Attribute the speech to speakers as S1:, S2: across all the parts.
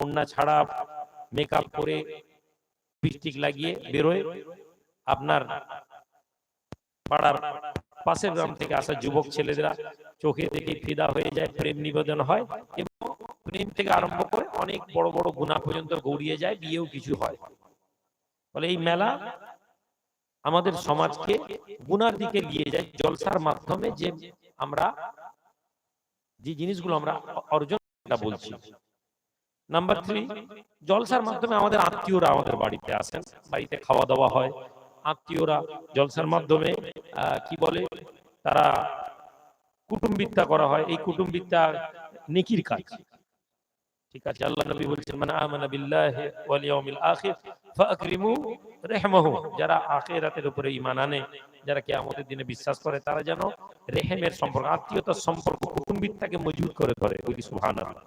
S1: ওড়না ছাড়া মেকআপ করে লিপস্টিক লাগিয়ে বেরোয়। আপনার পাড়ার পাশের গ্রাম থেকে আসা যুবক ছেলেরা চোখে দেখে ফিদা হয়ে যায়, প্রেম নিবেদন হয় এবং প্রেম থেকে আরম্ভ করে অনেক বড় বড় গুণা পর্যন্ত গড়িয়ে যায়, বিয়েও কিছু হয়। ফলে এই মেলা আমাদের সমাজকে গুনার দিকে নিয়ে যায়, জলসার মাধ্যমে যে আমরা যে জিনিসগুলো আমরা অর্জন বলছি। নাম্বার থ্রি জলসার মাধ্যমে আমাদের আত্মীয়রা আমাদের বাড়িতে আসেন বাড়িতে খাওয়া দাওয়া হয়। আত্মীয়রা জলসার মাধ্যমে কি বলে? তারা কুটুম্বিদ্যা করা হয়। এই কুটুম্বিদ্যা নেকির কাজ। ঠিক আছে আল্লাহ নবী বলছেন মানে আমানা বিল্লাহি ওয়াল ইয়াউমিল আখির ফাকরিমু রাহমাহু। যারা আখিরাতের উপরে ঈমান আনে যারা কিয়ামতের দিনে বিশ্বাস করে তারা যেন রেহেমের সম্পর্ক আত্মীয়তার সম্পর্ক কুটুম্বিদ্যাকে মজবুত করে ধরে ওই সুবহানাল্লাহ।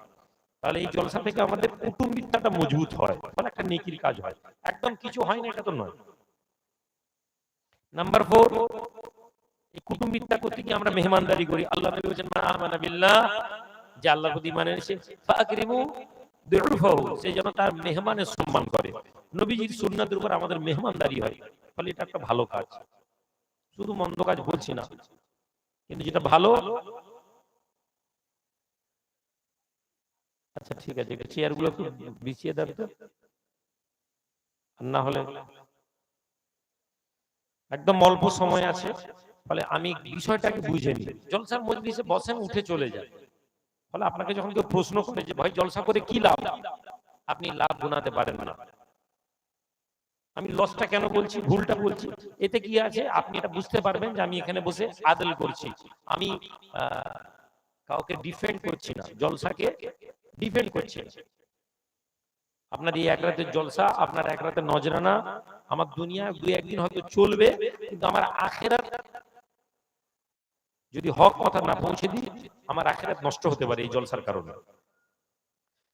S1: তাহলে এই জলসা থেকে আমাদের কুটুম্বিদ্যাটা মজবুত হয় ফলে একটা নেকির কাজ হয়। একদম কিছু হয় না, এটা তো নয়। নাম্বার ফোর এই কুটুম্বিদ্যা করতে গিয়ে আমরা মেহমানদারি করি। আল্লাহ নবী মা আমানা বিল্লাহ। যে প্রতি মানে ফাকরিমু সে যেন তার মেহমানের সম্মান করে। নবীজির সুন্নাতের উপর আমাদের মেহমানদারি হয়, ফলে এটা একটা ভালো কাজ। শুধু মন্দ কাজ বলছি না, কিন্তু যেটা ভালো আচ্ছা ঠিক আছে। চেয়ারগুলো একটু বিছিয়ে দেন তো। না হলে একদম অল্প সময় আছে, ফলে আমি বিষয়টাকে বুঝে নিই। জলসার মজলিসে বসেন, উঠে চলে যান। ফলে আপনাকে যখন কেউ প্রশ্ন করে যে, ভাই, জলসা করে কি লাভ? আপনি লাভ গুনাতে পারেন না। আমি লসটা কেন বলছি? ভুলটা বলছি। এতে কি আছে? আপনি এটা বুঝতে পারবেন যে, আমি এখানে বসে আদল করছি। আমি কাউকে ডিফেন্ড করছি না। জলসাকে ডিফেন্ড করছি। আপনার এই এক রাতের জলসা, আপনার এক রাতের নজরানা, আমার দুনিয়া দুই একদিন হয়তো চলবে, কিন্তু আমার আখেরাত যদি হক কথা না পৌঁছে দিই, আমার আখেরাত নষ্ট হতে পারে এই জলসার কারণে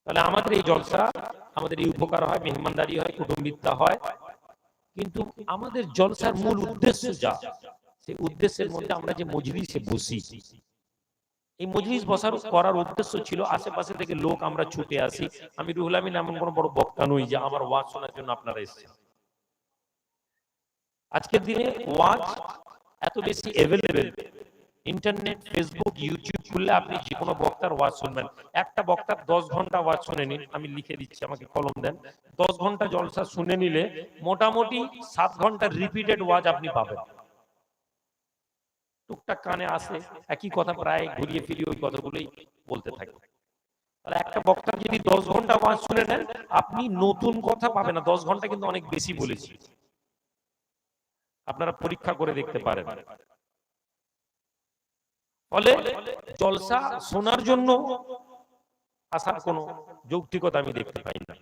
S1: তাহলে আমাদের এই জলসা, আমাদের এই উপকার হয়, মেহমানদারি হয় কুটুম্বিদ্যা হয় কিন্তু আমাদের জলসার মূল উদ্দেশ্য যা, সেই উদ্দেশ্যের মধ্যে আমরা যে মজলিসে বসি এই মজলিস বসার করার উদ্দেশ্য ছিল আশেপাশে থেকে লোক আমরা ছুটে আসি। আমি রুহুল আমিন এমন কোনো বড় বক্তা নই যে আমার ওয়াজ শোনার জন্য আপনারা এসেছেন। আজকের দিনে ওয়াজ এত বেশি অ্যাভেলেবেল ইন্টারনেট ফেসবুক ইউটিউব খুললে আপনি যে কোনো বক্তার ওয়াজ শুনবেন। একটা বক্তার দশ ঘণ্টা ওয়াজ শুনে নিন, আমি লিখে দিচ্ছি, আমাকে কলম দেন। দশ ঘণ্টা জলসা শুনে নিলে মোটামুটি সাত ঘণ্টার রিপিটেড ওয়াজ আপনি পাবেন। টুকটাক কানে আসে একই কথা প্রায় ঘুরিয়ে ফিরিয়ে ওই কথাগুলোই বলতে থাকে। তাহলে একটা বক্তা যদি দশ ঘণ্টা ওয়াজ শুনে নেন আপনি নতুন কথা পাবেন না। দশ ঘণ্টা কিন্তু অনেক বেশি বলেছি। আপনারা পরীক্ষা করে দেখতে পারেন। ফলে জলসা শোনার জন্য আসার কোনো যৌক্তিকতা আমি দেখতে পাই না।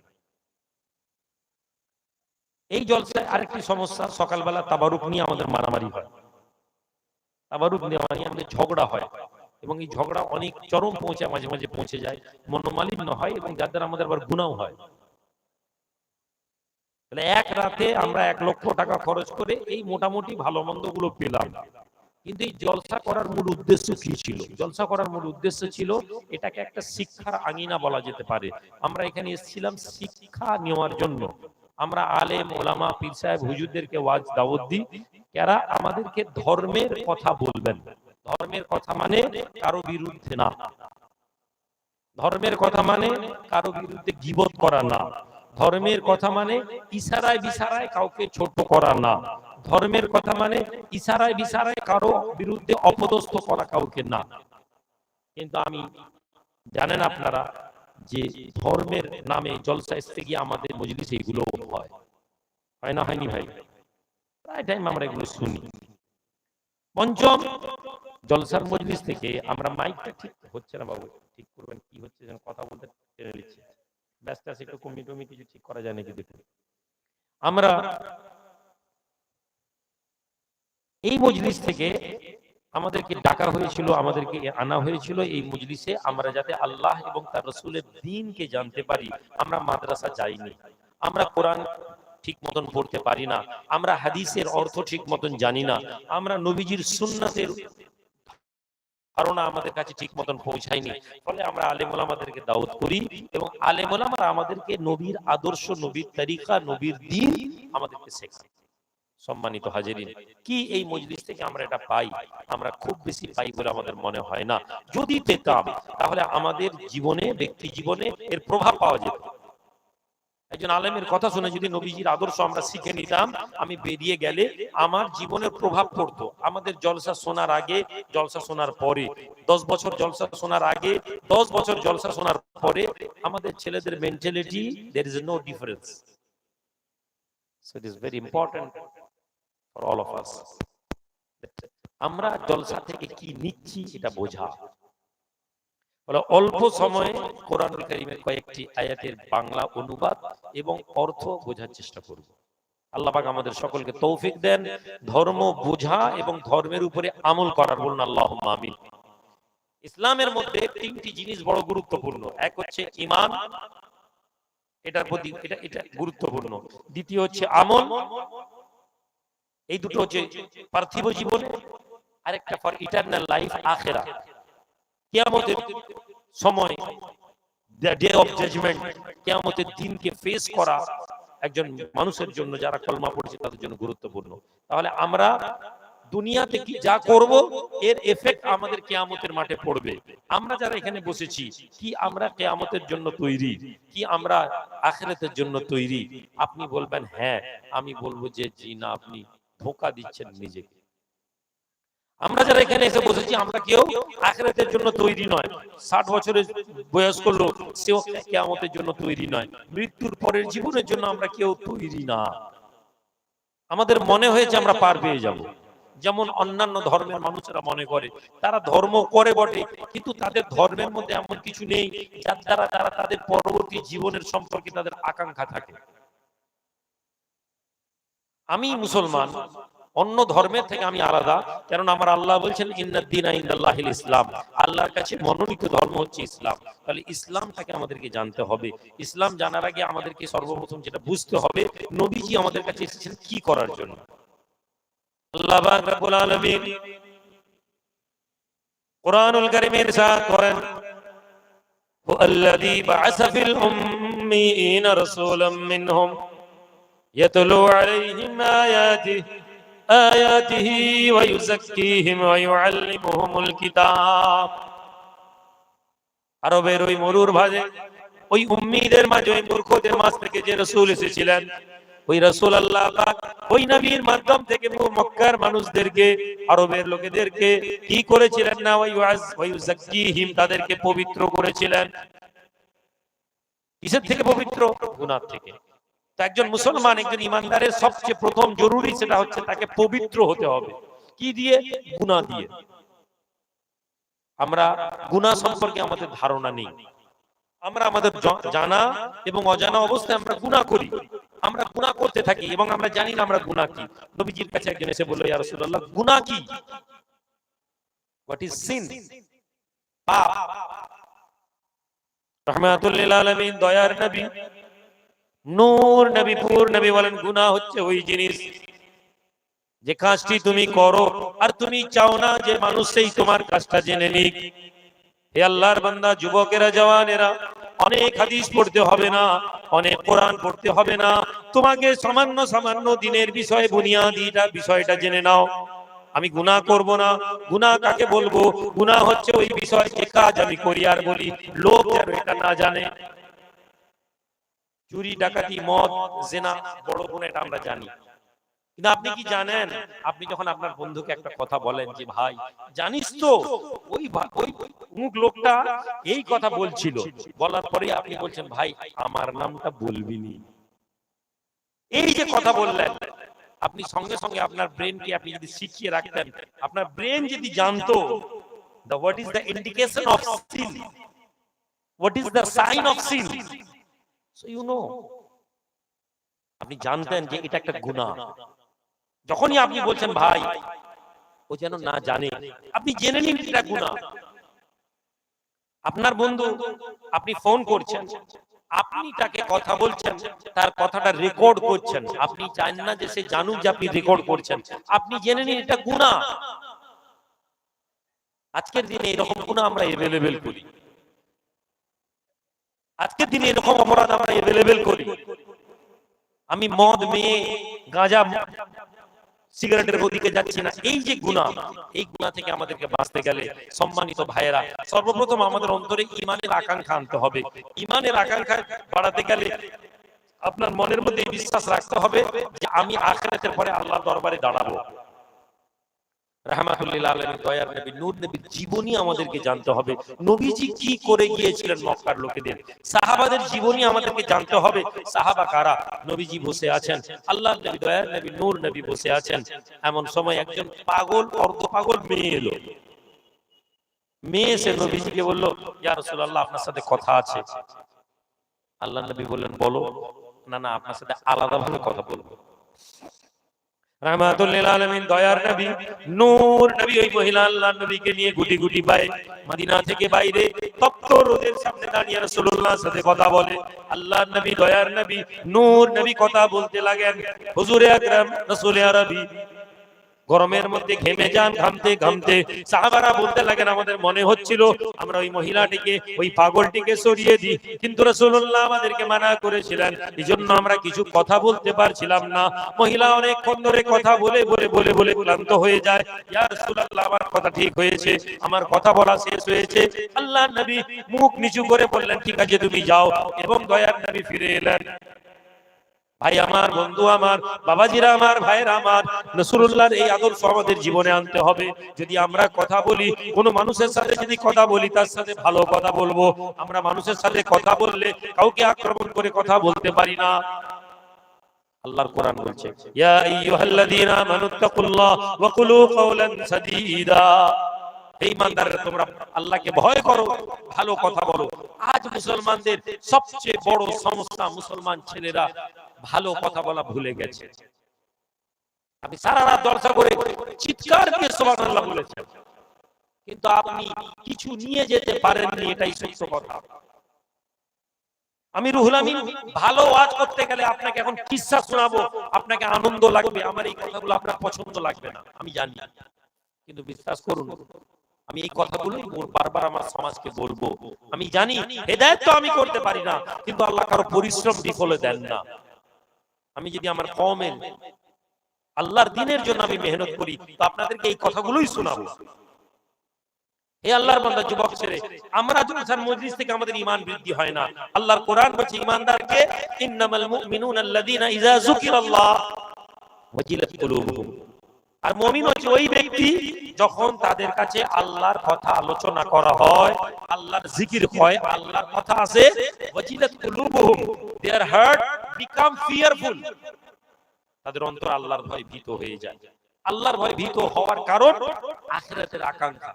S1: এই জলসায় আরেকটি সমস্যা সকালবেলা তাবারুক নিয়ে আমাদের মারামারি হয়। তাবারুক নেওয়া নিয়ে আমাদের ঝগড়া হয় এবং এই ঝগড়া অনেক চরম পৌঁছে মাঝে মাঝে পৌঁছে যায়, মনোমালিন্য হয় এবং যার দ্বারা আমাদের আবার গুণাও হয়। তাহলে এক রাতে আমরা এক লক্ষ টাকা খরচ করে এই মোটামুটি ভালো মন্দগুলো পেলাম। কিন্তু এই জলসা করার মূল উদ্দেশ্য কি ছিল? জলসা করার মূল উদ্দেশ্য ছিল এটাকে একটা শিক্ষার আঙিনা বলা যেতে পারে। আমরা এখানে এসেছিলাম শিক্ষা নেওয়ার জন্য। আমরা আলেম, ওলামা, পীর সাহেব, হুজুরদেরকে ওয়াজ দাওয়াত দিই। যারা আমাদেরকে ধর্মের কথা বলবেন? ধর্মের কথা মানে কারও বিরুদ্ধে না। ধর্মের কথা মানে কারও বিরুদ্ধে গিবত করা না। ধর্মের কথা মানে ইশারায় বিশারায় কাউকে ছোট করা না। ধর্মের কথা মানে ইশারায় বিশারায় কারও বিরুদ্ধে অপদস্থ করা কাউকে না। কিন্তু আমি, জানেন আপনারা যে ধর্মের নামে জলসা এসতে গিয়ে আমাদের মজলিস এইগুলো হয়। হয় না, হয়নি ভাই? প্রায় টাইম আমরা এগুলো শুনি। পঞ্চম, জলসার মজলিস থেকে আমরা মাইকটা ঠিক হচ্ছে না বাবু, ঠিক করবেন, কি হচ্ছে যেন কথা বলতে টেনে নিচ্ছে। ব্যস্ত আছে, একটু কমি টমি কিছু ঠিক করা যায় নাকি দেখুন। আমরা এই মজলিস থেকে আমাদেরকে ডাকা হয়েছিল, আমাদেরকে আনা হয়েছিল এই মজলিসে আমরা যাতে আল্লাহ এবং তার রসুলের দিনকে জানতে পারি। আমরা মাদ্রাসা যাইনি। আমরা কোরআন ঠিক মতন পড়তে পারি না। আমরা হাদিসের অর্থ ঠিক মতন জানি না। আমরা নবীজির সুন্নাতের ধারণা আমাদের কাছে ঠিক মতন পৌঁছায়নি। ফলে আমরা আলেমুল আমাদেরকে দাওয়াত করি এবং আলেমুল আমাদেরকে নবীর আদর্শ, নবীর তরিকা, নবীর দিন আমাদেরকে শেখায়। সম্মানিত হাজিরিন কি এই মজলিস থেকে আমরা এটা পাই? আমরা খুব বেশি পাই বলে আমাদের মনে হয় না। যদি পেতাম তাহলে আমাদের জীবনে ব্যক্তি জীবনে এর প্রভাব পাওয়া যেত। একজন আলেমের কথা শুনে যদি নবীজির আদর্শ আমরা শিখে নিতাম আমি বেরিয়ে গেলে আমার জীবনের প্রভাব পড়তো। আমাদের জলসা শোনার আগে জলসা শোনার পরে দশ বছর জলসা শোনার আগে দশ বছর জলসা শোনার পরে আমাদের ছেলেদের mentality there is no difference so it is very important for all of us আমরা জলসা থেকে কি নিচ্ছি এটা বোঝা। বলে, অল্প সময়ে কোরআন কারিমের কয়েকটি আয়াতের বাংলা অনুবাদ এবং অর্থ বোঝার চেষ্টা করব। আল্লাহ আমাদের সকলকে তৌফিক দেন। ধর্ম বোঝা এবং ধর্মের উপরে আমল করার বলুন আল্লাহ আমিন। ইসলামের মধ্যে তিনটি জিনিস বড় গুরুত্বপূর্ণ। এক হচ্ছে ইমান এটার প্রতি এটা এটা গুরুত্বপূর্ণ। দ্বিতীয় হচ্ছে আমল এই দুটো হচ্ছে পার্থিব জীবনে, আরেকটা ফর ইটারনাল লাইফ আখেরা। কিয়ামতের সময় ডে অফ জাজমেন্ট কিয়ামতের দিনকে ফেস করা একজন মানুষের জন্য যারা কলমা পড়ছে তাদের জন্য গুরুত্বপূর্ণ। তাহলে আমরা দুনিয়াতে কি যা করব, এর এফেক্ট আমাদের কেয়ামতের মাঠে পড়বে। আমরা যারা এখানে বসেছি, কি আমরা কেয়ামতের জন্য তৈরি? কি আমরা আখেরাতের জন্য তৈরি? আপনি বলবেন হ্যাঁ আমি বলব যে, জি না, আপনি ধোকা দিচ্ছেন নিজেকে। আমরা যারা এখানে এসে বসেছি, আমরা কেউ আখেরাতের জন্য তৈরি নয়। ষাট বছরের বয়স্ক লোক, সেও কেয়ামতের জন্য তৈরি নয়। মৃত্যুর পরের জীবনের জন্য আমরা কেউ তৈরি না। আমাদের মনে হয়েছে আমরা পার পেয়ে যাব। যেমন অন্যান্য ধর্মের মানুষেরা মনে করে, তারা ধর্ম করে বটে, কিন্তু তাদের ধর্মের মধ্যে এমন কিছু নেই যার দ্বারা তারা তাদের পরবর্তী জীবনের সম্পর্কে তাদের আকাঙ্ক্ষা থাকে। আমি মুসলমান, অন্য ধর্মের থেকে আমি আলাদা। কারণ আমার আল্লাহ বলছেন ইন্দাল্লাহিল ইসলাম। আল্লাহর কাছে মনোনীত ধর্ম হচ্ছে ইসলাম। তাহলে ইসলামটাকে আমাদেরকে জানতে হবে। ইসলাম জানার আগে আমাদেরকে সর্বপ্রথম যেটা বুঝতে হবে, নবীজি আমাদের কাছে এসেছেন কি করার জন্য। আল্লাহ يتلو عليهم آياته آياته ويزكيهم ويعلمهم الكتاب আরবের ওই মরুর ভাজে ওই উম্মিদের মাঝে ওই মূর্খদের মাঝ থেকে যে রসুল এসেছিলেন ওই রসুল আল্লাহ পাক ওই নবীর মাধ্যম থেকে মক্কার মানুষদেরকে আরবের লোকেদেরকে কি করেছিলেন না ওই ওয়াজ ওই জাক্কিহিম তাদেরকে পবিত্র করেছিলেন কিসের থেকে পবিত্র গুনাহ থেকে তো একজন মুসলমান একজন ইমানদারের সবচেয়ে প্রথম জরুরি সেটা হচ্ছে তাকে পবিত্র হতে হবে। কি দিয়ে? গুনাহ দিয়ে। আমরা গুনাহ সম্পর্কে আমাদের ধারণা নেই। আমরা আমাদের জানা এবং অজানা অবস্থায় আমরা গুনাহ করি। আমরা গুনাহ করতে থাকি এবং আমরা জানি না আমরা গুনাহ কি। নবীজির কাছে একজন এসে বলল ইয়া রাসূলুল্লাহ গুনাহ কি? হোয়াট ইজ সিন পাপ। রহমাতুল লিল আলামিন দয়ার নবী। নূর নবী পুর নবী বলেন, গুনাহ হচ্ছে ওই জিনিস। যে কাজটি তুমি করো, আর তুমি চাও না যে মানুষ সেই তোমার কাজটা জেনে নিক। হে আল্লাহর বান্দা, যুবকেরা, জওয়ানেরা, অনেক হাদিস পড়তে হবে না, অনেক কোরআন পড়তে হবে না। তোমাকে সামান্য সামান্য দিনের বিষয়ে বুনিয়াদিটা, বিষয়টা জেনে নাও। আমি গুনাহ করব না। গুনাহ কাকে বলব? গুনাহ হচ্ছে ওই বিষয়, যে কাজ আমি করি আর বলি। লোক যেন এটা না জানে। চুরি, ডাকাতি, মদ, জেনা, বড় গুণ এটা আমরা জানি। কিন্তু আপনি কি জানেন? আপনি যখন আপনার বন্ধুকে একটা কথা বলেন যে, ভাই, জানিস তো, ওই ওই মুখ লোকটা এই কথা বলছিল। বলার পরে আপনি বলছেন, ভাই, আমার নামটা বলবিনি এই যে কথা বললেন, আপনি সঙ্গে সঙ্গে আপনার ব্রেনকে আপনি যদি শিখিয়ে রাখতেন, আপনার ব্রেন যদি জানতো, the what is the indication of sin? What is the sign of sin? আপনি জানতেন যে এটা একটা গুনাহ। যখনই আপনি বলছেন ভাই ও যেন না জানে। আপনি জেনে নিন এটা গুনাহ। আপনার বন্ধু আপনি ফোন করছেন। আপনি তাকে কথা বলছেন তার কথাটা রেকর্ড করছেন। আপনি চান না যে সে জানুক যে আপনি রেকর্ড করছেন। আপনি জেনে নিন এটা গুনাহ। আজকের দিনে এরকম গুণ আমরা এভেলেবেল করি। আজকের দিনে এরকম অপরাধ আমরা এভেলেবেল করি। আমি মদ, মেয়ে, গাঁজা সিগারেটের ওদিকে যাচ্ছি না। এই যে গুণা এই গুণা থেকে আমাদেরকে বাঁচতে গেলে সম্মানিত ভাইয়েরা, সর্বপ্রথম আমাদের অন্তরে ইমানের আকাঙ্ক্ষা আনতে হবে। ইমানের আকাঙ্ক্ষা বাড়াতে গেলে আপনার মনের মধ্যে বিশ্বাস রাখতে হবে যে আমি আখেরাতের পরে আল্লাহর দরবারে দাঁড়াবো। জীবনী আমাদেরকে জানতে হবে। নবীজি কি করে গিয়েছিলেন মক্কার লোকেদের? সাহাবাদের জীবনী আমাদেরকে জানতে হবে। সাহাবা কারা? নবীজি বসে আছেন। আল্লাহ নবী, দয়ার নবী, নূর নবী বসে আছেন। এমন সময় একজন পাগল, অর্ধ পাগল মেয়ে এলো। মেয়ে এসে নবীজিকে বলল, ইয়া আপনার সাথে কথা আছে। আল্লাহ নবী বললেন, বলো। না না, আপনার সাথে আলাদাভাবে কথা বলব। রহমাতুল্লিল নবী ওই মহিলা আল্লাহর নবীকে নিয়ে গুটি গুটি পায়, মদিনা থেকে বাইরে, তপ্ত রোদের সামনে দাঁড়িয়ে সাথে কথা বলে। আল্লাহর নবী, দয়ার নবী কথা বলতে লাগেন। হুজুরে আকরাম, রাসূলে আরবি গরমের মধ্যে ঘেমে যান, ঘামতে ঘামতে। সাহাবারা বলতে লাগেন, আমাদের মনে হচ্ছিল আমরা ওই মহিলাটিকে, ওই পাগলটিকে সরিয়ে দিই। কিন্তু রাসূলুল্লাহ আমাদেরকে মানা করেছিলেন। এই জন্য আমরা কিছু কথা বলতে পারছিলাম না। মহিলা অনেকক্ষণ ধরে কথা বলে বলে বলে বলে ক্লান্ত হয়ে যায়। ইয়া রাসূলুল্লাহ, আমার কথা ঠিক হয়েছে। আমার কথা বলা শেষ হয়েছে। আল্লাহ নবী মুখ নিচু করে বললেন, ঠিক আছে, তুমি যাও। এবং দয়ার নবী ফিরে এলেন। ভাই আমার, বন্ধু আমার, বাবাজিরা আমার, ভাইয়ের আমার, নসরুল্লাহর এই আদর্শ আমাদের জীবনে আনতে হবে। যদি আমরা কথা বলি, কোন মানুষের সাথে যদি কথা বলি, তার সাথে ভালো কথা বলব। আমরা মানুষের সাথে কথা বললে কাউকে আক্রমণ করে কথা বলতে পারি না। আল্লাহর কোরআন বলছে, ইয়া আইয়ুহাল্লাযীনা আমানুত্তাকুল্লাহ ওয়া কুলু কাওলান সাদীদা। তোমরা আল্লাহকে ভয় করো, ভালো কথা বলো। আজ মুসলমানদের সবচেয়ে বড় সমস্যা মুসলমান ছেলেরা ভালো কথা বলা ভুলে গেছে। আপনি সারা রাত দরজা করে চিৎকার দিয়ে সুবহানাল্লাহ বলেছেন। কিন্তু আপনি কিছু নিয়ে যেতে পারেননি এটাই সত্য কথা। আমি রুহুল আমিন ভালো ওয়াজ করতে গেলে আপনাকে এখন কিসসা শোনাবো? আপনাকে আনন্দ লাগবে আমার এই কথাগুলো আপনার পছন্দ লাগবে না আমি জানি। কিন্তু বিশ্বাস করুন আমি এই কথাগুলোই বারবার আমার সমাজকে বলব। আমি জানি হেদায়ত তো আমি করতে পারি না কিন্তু আল্লাহ কারও পরিশ্রম বিফলে দেন না। আমি যদি আমার কমের আল্লাহর দিনের জন্য আমি মেহনত করি, তো আপনাদেরকে এই কথাগুলোই শোনাবো। হে আল্লাহর বান্দা, যুবক ছেড়ে আমরা জুলসান মজলিস থেকে আমাদের ঈমান বৃদ্ধি হয় না। আল্লাহর কোরআন বলছে ঈমানদারকে ইন্নামাল মুমিনুনা আল্লাযীনা ইযা যুকিরাল্লাহ ওয়াজিলাত কুলুবুহুম। আর মুমিন হচ্ছে ওই ব্যক্তি, যখন তাদের কাছে আল্লাহর কথা আলোচনা করা হয়, আল্লাহর জিকির হয়, আল্লাহর কথা আছে তাদের অন্তর আল্লাহর ভয় ভীত হয়ে যায়। আল্লাহর ভয় ভীত হওয়ার কারণ আখিরাতের আকাঙ্ক্ষা।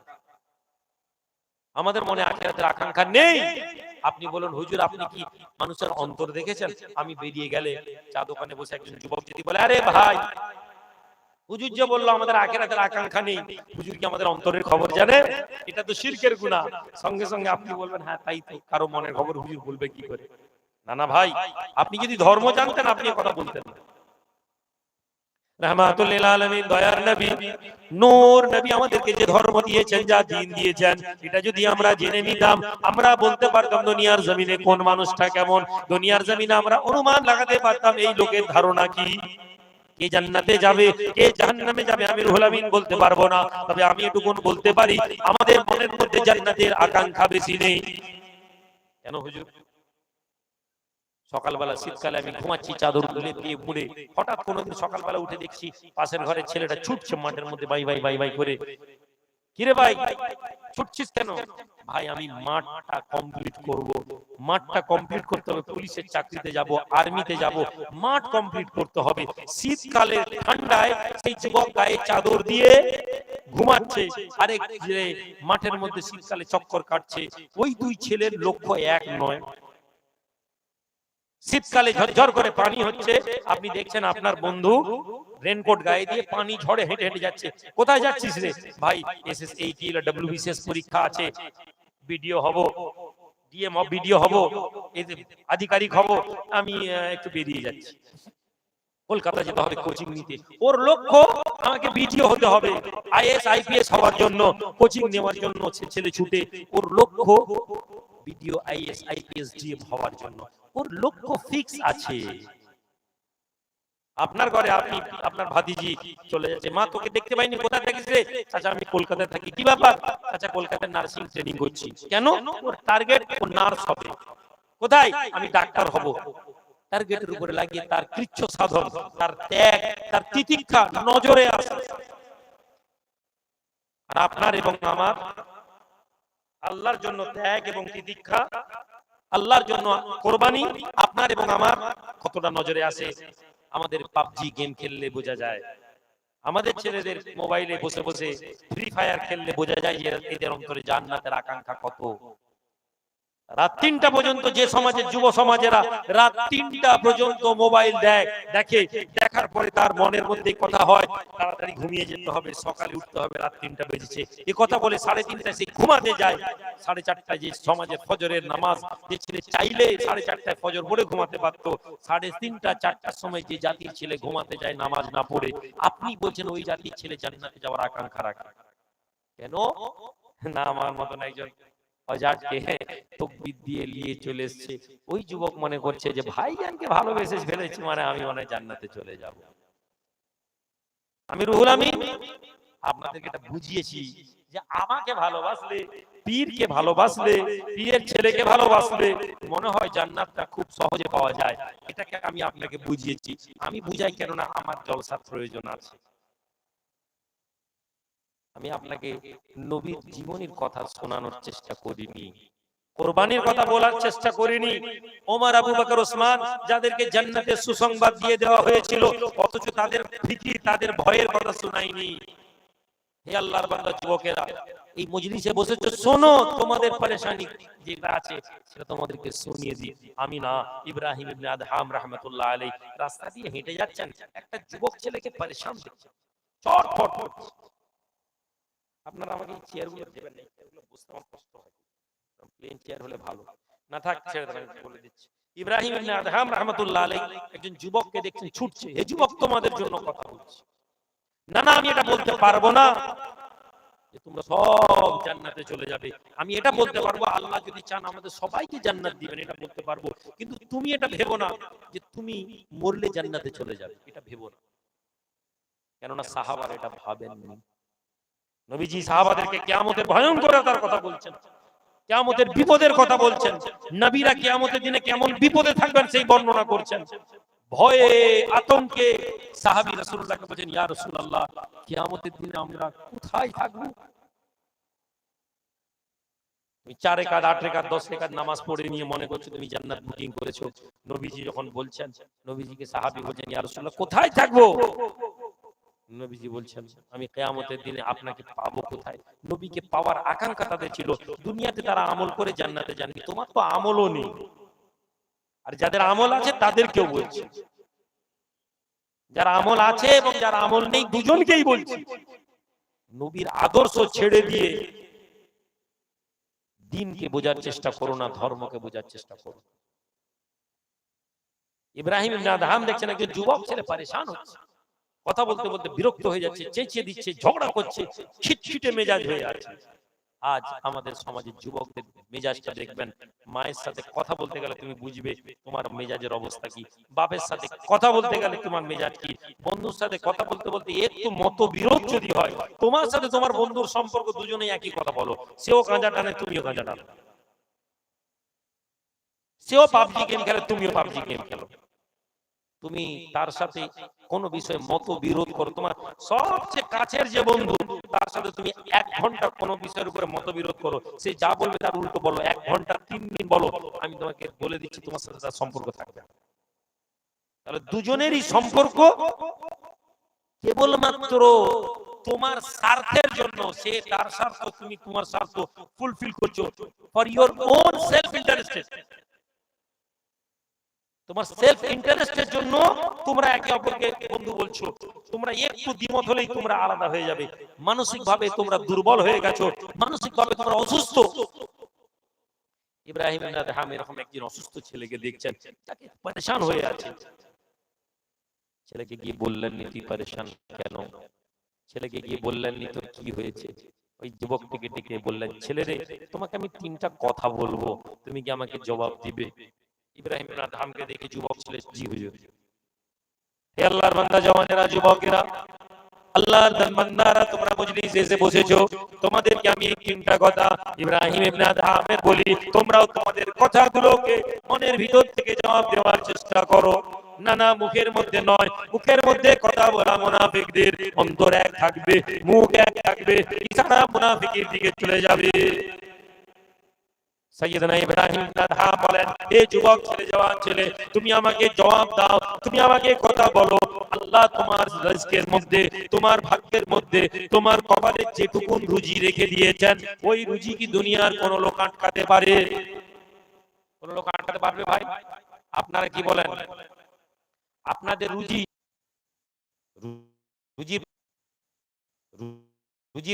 S1: আমাদের মনে আখিরাতের আকাঙ্ক্ষা নেই। আপনি বলুন, হুজুর, আপনি কি মানুষের অন্তর দেখেছেন? আমি বেরিয়ে গেলে চা দোকানে বসে একজন যুবক যদি বলে, আরে ভাই হুজুর যে বলল, আমাদের আখেরাতের আকাঙ্ক্ষা নেই। হুজুর কি আমাদের অন্তরের খবর জানে? এটা তো শিরকের গুনাহ। সঙ্গে সঙ্গে আপনি বলবেন হ্যাঁ তাই তো। কারও মনের খবর হুজুর বলবে কি করে? না না ভাই, আপনি যদি ধর্ম জানতেন, আপনি কথা বলতেন না। রহমাতুল্লিল আলামিন, দয়ার নবী, নূর নবী আমাদেরকে যে ধর্ম দিয়েছেন, যা দিন দিয়েছেন, এটা যদি আমরা জেনে নিতাম, আমরা বলতে পারতাম, দুনিয়ার জমিনে কোন মানুষটা কেমন? দুনিয়ার জমিনে আমরা অনুমান লাগাতে পারতাম, এই লোকের ধারণা কি? কে জান্নাতে যাবে, কে জাহান্নামে যাবে, আমি রুহুল আমিন বলতে পারব না। তবে আমি এটুকুন বলতে পারি, আমাদের মনের মধ্যে জান্নাতের আকাঙ্ক্ষা বেশি নেই। কেন হুজুর? সকালবেলা, শীতকালে আমি ঘুমাচ্ছি, চাদর তুলে দিয়ে মুড়ে, হঠাৎ কোনোদিন সকালবেলা উঠে দেখছি পাশের ঘরের ছেলেটা ছুটছে মাঠের মধ্যে, বাই বাই বাই বাই করে। কিরে ভাই, ছুটছিস কেন? ভাই, আমি মাঠটা কমপ্লিট করব। মাঠটা কমপ্লিট করতে হবে, পুলিশের চাকরিতে যাব আর্মিতে যাব, মাঠ কমপ্লিট করতে হবে। শীতকালে ঠান্ডায় সেই যুবক গায়ে চাদর দিয়ে ঘুমাচ্ছে। আরেক মাঠের মধ্যে শীতকালে চক্কর কাটছে। ওই দুই ছেলের লক্ষ্য এক নয়। শীতকালে ঝরঝর করে পানি হচ্ছে। আপনি দেখছেন আপনার বন্ধু রেনকোট গায়ে দিয়ে পানি ঝড়ে হেঁটে হেঁটে যাচ্ছে। কোথায় যাচ্ছিস রে? ভাই এসএস এইটি ডব্লিউবিসিএস পরীক্ষা আছে। ভিডিও হব ডিএম ভিডিও হব। আধিকারিক হব, আমি একটু বেরিয়ে যাচ্ছি। কলকাতা যেতে হবে কোচিং নিতে। ওর লক্ষ্য, আমাকে বিডিও হতে হবে। আইএস আইপিএস হওয়ার জন্য কোচিং নেওয়ার জন্য ছেলে ছুটে। ওর লক্ষ্য বিডিও আইএস আইপিএস ডিএম হওয়ার জন্য। ওর লক্ষ্য ফিক্স আছে। আপনার ঘরে আপনি, আপনার ভাতিজি চলে যাচ্ছে। মা, তোকে দেখতে পাইনি, কোথায় থাকিস রে? আচ্ছা আমি কলকাতায় থাকি। কি ব্যাপার? আচ্ছা কলকাতায় নার্সিং ট্রেনিং করছি। কেন? ওর টার্গেট ও নার্স হবে। কোথায়? আমি ডাক্তার হব। টার্গেটের উপরে লাগিয়ে তার কৃচ্ছ সাধন, তার ত্যাগ, তার তিতিক্ষা নজরে আসে। আর আপনার এবং আমার আল্লাহর জন্য ত্যাগ এবং তিতিক্ষা আল্লাহর জন্য কোরবানি আপনার এবং আমার কতটা নজরে আসে? আমাদের পাবজি গেম খেললে বোঝা যায়। আমাদের ছেলেদের মোবাইলে বসে বসে ফ্রি ফায়ার খেললে বোঝা যায় যে এদের অন্তরে জান্নাতের আকাঙ্ক্ষা কত। রাত তিনটা পর্যন্ত যে সমাজের যুব সমাজেরা রাত তিনটা পর্যন্ত মোবাইল দেয়, দেখে, দেখার পরে তার মনের মধ্যে কথা হয়, তাড়াতাড়ি ঘুমিয়ে যেতে হবে, সকালে উঠতে হবে, রাত তিনটা বেজেছে। এ কথা বলে সাড়ে তিনটায় সে ঘুমাতে যায়। সাড়ে চারটায় যে সমাজের ফজরের নামাজ, যে ছেলে চাইলে সাড়ে চারটায় ফজর পড়ে ঘুমাতে পারতো। সাড়ে তিনটা, চারটার সময় যে জাতির ছেলে ঘুমাতে যায় নামাজ না পড়ে, আপনি বলছেন ওই জাতির ছেলে জান্নাতে যাওয়ার আকাঙ্ক্ষা রাখে। কেন? না, আমার মতন একজন অজাটকে তকবির দিয়ে নিয়ে চলে এসছে। ওই যুবক মনে করছে যে ভালোবেসে ফেলেছি মানে আমি মনে জান্নাতে চলে যাব। আমি রুহুল আপনাদেরকে এটা বুঝিয়েছি যে, আমাকে ভালোবাসলে, পীরকে ভালোবাসলে, পীরের ছেলেকে ভালোবাসলে মনে হয় জান্নাতটা খুব সহজে পাওয়া যায়। এটাকে আমি আপনাকে বুঝিয়েছি। আমি বুঝাই কেননা আমার জলসার প্রয়োজন আছে। আমি আপনাকে নবীর জীবনীর কথা শোনানোর চেষ্টা করিনি। কোরবানির কথা বলার চেষ্টা করিনি। ওমর, আবু বকর, ওসমান যাদেরকে জান্নাতের সুসংবাদ দিয়ে দেওয়া হয়েছিল, অথচ তাদের ফিকির তাদের ভয়ের কথা শোনাইনি। হে আল্লাহর বান্দা, যুবকেরা, এই মজলিসে বসেছো, শোনো তোমাদের পরেশানি যেটা আছে, সেটা তোমাদেরকে শুনিয়ে দিই। আমি না, ইব্রাহিম ইবনে আদহাম রাহমাতুল্লাহ আলাইহি, রাস্তা দিয়ে হেঁটে যাচ্ছেন, একটা যুবক ছেলেকে পরেশান দেখছেন চটফট করছে। আপনারা আমাকে চেয়ারগুলো দেবেন না চেয়ারগুলো বসতে আমার কষ্ট হয়। প্লেন চেয়ার হলে ভালো। না থাক, ছেড়ে দেন, আমি বলে দিচ্ছি। ইব্রাহিম ইবনে আদহাম রাহমাতুল্লাহ আলাইহি একজন যুবককে দেখছেন, ছুটছে। এই যুবক, তোমাদের জন্য কথা বলছে। না না, আমি এটা বলতে পারব না। যে তোমরা সব জান্নাতে চলে যাবে। আমি এটা বলতে পারব, আল্লাহ যদি চান আমাদের সবাইকে জান্নাত দিবেন, এটা বলতে পারব। কিন্তু তুমি এটা ভেবো না যে তুমি মরলে জান্নাতে চলে যাবে। এটা ভেবো না। কেননা সাহাবার এটা ভাবেননি। নবীজি সাহাবাদেরকে কিয়ামতের ভয়ঙ্করতার কথা বলছেন। কিয়ামতের বিপদের কথা বলছেন। নবীরা কিয়ামতের দিনে কেমন বিপদে থাকবেন সেই বর্ণনা করছেন। ভয়ে, আতঙ্কে সাহাবী রাসূলুল্লাহকে বলেন ইয়া রাসূলুল্লাহ, কিয়ামতের দিনে আমরা কোথায় থাকব? তুমি চার আট রেখাত, দশ রেখাত নামাজ পড়ে নিয়ে মনে করছ, তুমি জান্নাত বুকিং করেছ। নবীজি যখন বলছেন, নবীজিকে সাহাবী বলছেন, ইয়া রাসূলুল্লাহ, কোথায় থাকব? নবীজি বলছেন, আমি কেয়ামতের দিনে আপনাকে পাবো কোথায়? নবীকে পাওয়ার আকাঙ্ক্ষা তাদের ছিল। দুনিয়াতে তারা আমল করে জান্নাতে যাননি। তোমার তো আমলও নেই। আর যাদের আমল আছে, তাদেরকেও বলছি। যারা আমল আছে এবং যারা আমল নেই, দুজনকেই বলছি। নবীর আদর্শ ছেড়ে দিয়ে দিনকে বোঝার চেষ্টা করো না, ধর্মকে বোঝার চেষ্টা করো। ইব্রাহিম ইবনে আদহাম দেখছেন, একজন যুবক ছেলে, পরেশান হচ্ছে। কথা বলতে বলতে বিরক্ত হয়ে যাচ্ছে, চেঁচিয়ে দিচ্ছে, ঝগড়া করছে খিটখিটে মেজাজ হয়ে আছে আজ আমাদের সমাজের যুবকদের মেজাজটা দেখবেন, মায়ের সাথে কথা বলতে গেলে তুমি বুঝবে তোমার মেজাজের অবস্থা কি, বাপের সাথে কথা বলতে গেলে তোমার মেজাজ কি, বন্ধুর সাথে কথা বলতে বলতে একটু মত বিরোধ যদি হয়, তোমার সাথে তোমার বন্ধুর সম্পর্ক দুজনেই একই কথা বলো, সেও গাঁজা টানে, তুমিও গাঁজা টানো। সেও পাবজি গেম খেলে, তুমিও পাবজি গেম খেলো। তুমি তার সাথে কোনো বিষয়ে মত বিরোধ করো। তোমার সবচেয়ে কাছের যে বন্ধু, তার সাথে তুমি এক ঘণ্টা কোনো বিষয়ের উপরে মত বিরোধ করো। সে যা বলবে তার উল্টো বলো। এক ঘণ্টা, তিন দিন বলো। আমি তোমাকে বলে দিচ্ছি, তোমার সাথে তার সম্পর্ক থাকবে তাহলে দুজনেরই সম্পর্ক কেবলমাত্র তোমার স্বার্থের জন্য। সে তার স্বার্থ, তুমি তোমার স্বার্থ ফুলফিল করছ। For your own self interested তোমার সেলফ ইন্টারেস্টের জন্য তোমরা একে অপরকে বন্ধু বলছো। তোমরা একটু দ্বিমত হলেই তোমরা আলাদা হয়ে যাবে। মানসিক ভাবে তোমরা দুর্বল হয়ে গেছো। মানসিক ভাবে তোমরা অসুস্থ। ইব্রাহিম আদহাম এরকম একজন অসুস্থ ছেলেকে দেখছেন। তাকে পরেশান হয়ে আছে। ছেলেকে গিয়ে বললেন নি তুই পারেশান কেন? ছেলেকে গিয়ে বললেন নি তোর কি হয়েছে? ওই যুবকটিকে ডেকে বললেন ছেলে রে তোমাকে আমি তিনটা কথা বলব। তুমি কি আমাকে জবাব দিবে? ইব্রাহিম ধামকে দেখে যুবক ছেলে জি হুজুর। হে আল্লাহর বান্দা, জওয়ানেরা, যুবকেরা আল্লাহর বান্দারা, তোমরা মজলিসে বসেছো। তোমাদেরকে আমি তিনটা কথা ইব্রাহিম ইবনে আদহামের বলি। তোমরাও তোমাদের কথাগুলোকে মনের ভিতর থেকে জবাব দেওয়ার চেষ্টা করো। না না মুখের মধ্যে নয়, মুখের মধ্যে কথা বলা মুনাফিকদের অন্তর এক থাকবে, মুখ এক থাকবে, ইশারা মুনাফিকের দিকে চলে যাবে। সৈয়দনা ইব্রাহিম বলেন যুবক ছেলে, জওয়ান ছেলে, তুমি আমাকে জবাব দাও, তুমি আমাকে কথা বলো। আল্লাহ তোমার রিজকের মধ্যে, তোমার ভাগ্যের মধ্যে, তোমার কপালে যেটুকুন রুজি রেখে দিয়েছেন, ওই রুজি কি দুনিয়ার কোন লোক আটকাতে পারে? কোন লোক আটকাতে পারবে ভাই? আপনারা কি বলেন? আপনাদের রুজি রুজি রুজি